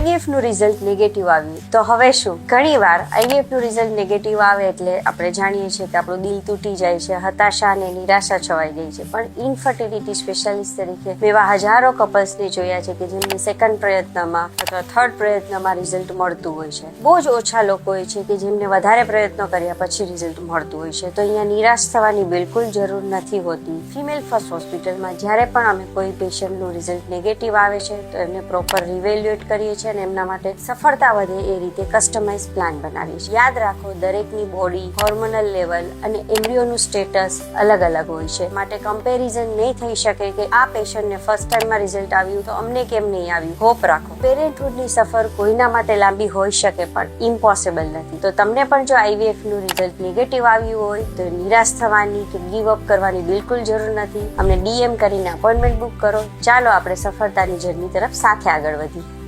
આઈવીએફનું result negative આવ્યું. તો હવે શું? ઘણીવાર આઈવીએફનું રિઝલ્ટ નેગેટિવ આવે એટલે આપણે જાણીએ છીએ કે આપણું દિલ તૂટી જાય છે, હતાશા અને નિરાશા છવાઈ ગઈ છે. પણ ઇન્ફર્ટિલિટી સ્પેશિયાલિસ્ટ તરીકે મેં એવા હજારો કપલ્સને જોયા છે કે જેમને સેકન્ડ પ્રયત્નમાં અથવા થર્ડ પ્રયત્નમાં રિઝલ્ટ મળતું હોય છે. બહુ જ ઓછા લોકો હોય છે કે જેમને વધારે પ્રયત્નો કર્યા પછી રિઝલ્ટ મળતું હોય છે. તો અહીંયા નિરાશ થવાની બિલકુલ જરૂર નથી હોતી. ફિમેલ ફર્સ્ટ હોસ્પિટલમાં જ્યારે પણ અમે કોઈ પેશન્ટનું રિઝલ્ટ નેગેટિવ આવે છે, તો એમને પ્રોપર રિવેલ્યુએટ કરીએ છીએ. અને એમના માટે સફળતા વધે એ રીતે કસ્ટમાઇઝ પ્લાન બનાવીએ છીએ. યાદ રાખો, દરેકની બોડી હોર્મોનલ લેવલ અને એમ્બ્રિયોનું સ્ટેટસ અલગ અલગ હોય છે. માટે કમ્પેરિઝન નહીં થઈ શકે કે આ પેશન્ટને ફર્સ્ટ ટાઈમમાં રિઝલ્ટ આવ્યું તો અમને કેમ નહીં આવ્યું? હોપ રાખો. પેરેન્ટહુડની સફર કોઈના માટે લાંબી હોઈ શકે પણ ઇમ્પોસિબલ નથી. તો તમને પણ જો આઈવીએફનું રિઝલ્ટ નેગેટિવ આવ્યું હોય, તો નિરાશ થવાની કે ગીવ અપ કરવાની બિલકુલ જરૂર નથી. અમને ડીએમ કરીને અપોઇન્ટમેન્ટ બુક કરો. ચાલો આપણે સફળતાની જર્ની તરફ સાથે આગળ વધીએ.